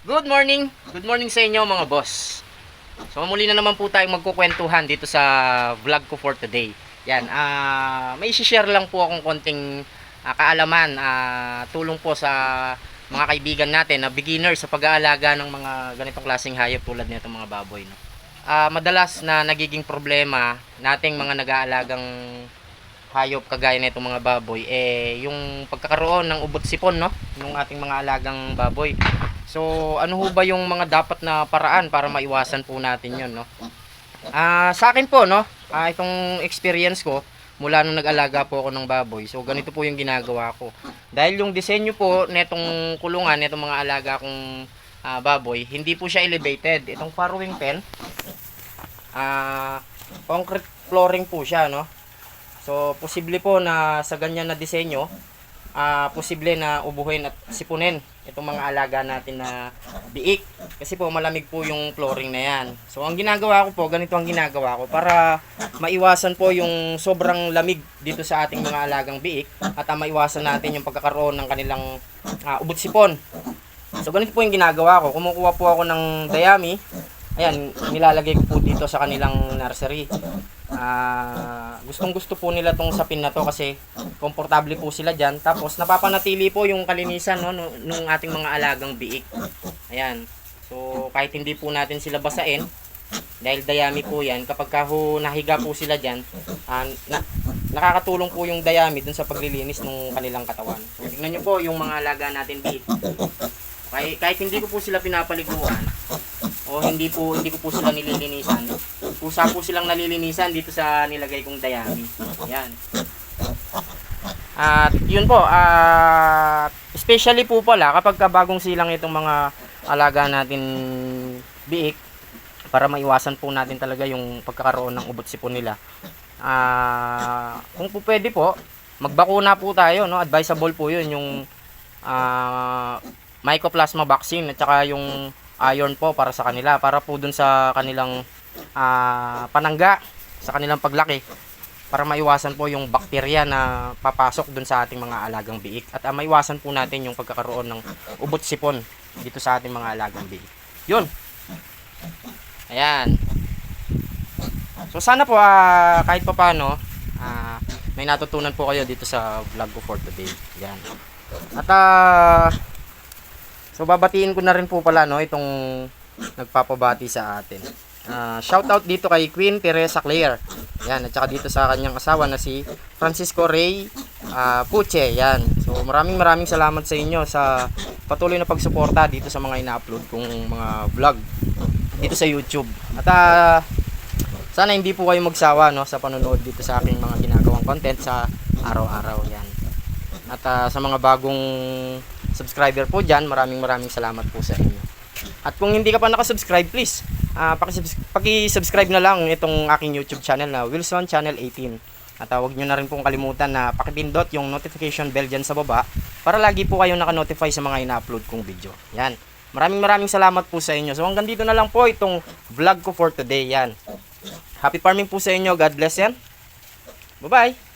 Good morning. Good morning sa inyo mga boss. So muli na naman po tayong magkukwentuhan dito sa vlog ko for today. Yan, ah may share lang po akong konting ah, kaalaman, ah, tulong po sa mga kaibigan natin na beginner sa pag-aalaga ng mga ganitong klaseng hayop tulad nito mga baboy. No? Ah, madalas na nagiging problema nating mga nag-aalagang hayop kagaya nitong mga baboy eh yung pagkakaroon ng ubot sipon no ng ating mga alagang baboy So, ano ho ba yung mga dapat na paraan para maiwasan po natin yun, no? Ah, sa akin po, no? Ah, itong experience ko mula nung nag-alaga po ako ng baboy. So, ganito po yung ginagawa ko. Dahil yung disenyo po netong kulungan, netong mga alaga kong ah, baboy, hindi po siya elevated. Itong farrowing pen, ah, concrete flooring po siya, no? So, posible po na sa ganyan na disenyo, ah posible na ubuhin at sipunin itong mga alaga natin na biik. Kasi po malamig po yung flooring na yan. So ang ginagawa ko po, ganito ang ginagawa ko para maiwasan po yung sobrang lamig dito sa ating mga alagang biik at ah, maiwasan natin yung pagkakaroon ng kanilang ah, ubot sipon. So ganito po yung ginagawa ko. Kumukuha po ako ng dayami. Ayan, nilalagay ko po dito sa kanilang nursery. Ah, gustong gusto po nila tong sapin na to kasi komportable po sila diyan. Tapos napapanatili po yung kalinisan no nung, ating mga alagang biik. Ayan. So kahit hindi po natin sila basain dahil dayami po 'yan kapag ka ho nahiga po sila diyan, ah, na, nakakatulong po yung dayami dun sa paglilinis ng kanilang katawan. So, tingnan niyo po yung mga alaga natin biik. Kahit, kahit hindi ko po sila pinapaliguan o hindi po hindi ko po sila nililinisan. Pusa po silang nalilinisan dito sa nilagay kong dayami. Ayan. At yun po, at especially po pala kapag ka bagong silang itong mga alaga natin biik para maiwasan po natin talaga yung pagkakaroon ng ubot sipon nila. Ah, kung po pwede po, magbakuna po tayo, no? Advisable po 'yun yung ah mycoplasma vaccine at saka yung iron po para sa kanila para po dun sa kanilang ah, panangga sa kanilang paglaki para maiwasan po yung bakterya na papasok dun sa ating mga alagang biik at ah, maiwasan po natin yung pagkakaroon ng ubot sipon dito sa ating mga alagang biik. Yun. Ayan. So sana po ah, kahit pa paano ah, may natutunan po kayo dito sa vlog ko for today. Yan. At ah, so babatiin ko na rin po pala no itong nagpapabati sa atin. Ah, shout out dito kay Queen Teresa Claire. Yan, at saka dito sa kanyang asawa na si Francisco Ray ah, Puche. Yan. So maraming maraming salamat sa inyo sa patuloy na pagsuporta dito sa mga ina-upload kong mga vlog dito sa YouTube. At ah, sana hindi po kayo magsawa no sa panonood dito sa aking mga ginagawang content sa araw-araw yan. At ah, sa mga bagong subscriber po dyan, maraming maraming salamat po sa inyo. At kung hindi ka pa nakasubscribe, please, pakisubs- paki-subscribe na lang itong aking YouTube channel na Wilson Channel 18. At uh, huwag nyo na rin pong kalimutan na pakipindot yung notification bell dyan sa baba para lagi po kayong nakanotify sa mga ina-upload kong video. Yan. Maraming maraming salamat po sa inyo. So hanggang dito na lang po itong vlog ko for today. Yan. Happy farming po sa inyo. God bless yan. Bye-bye.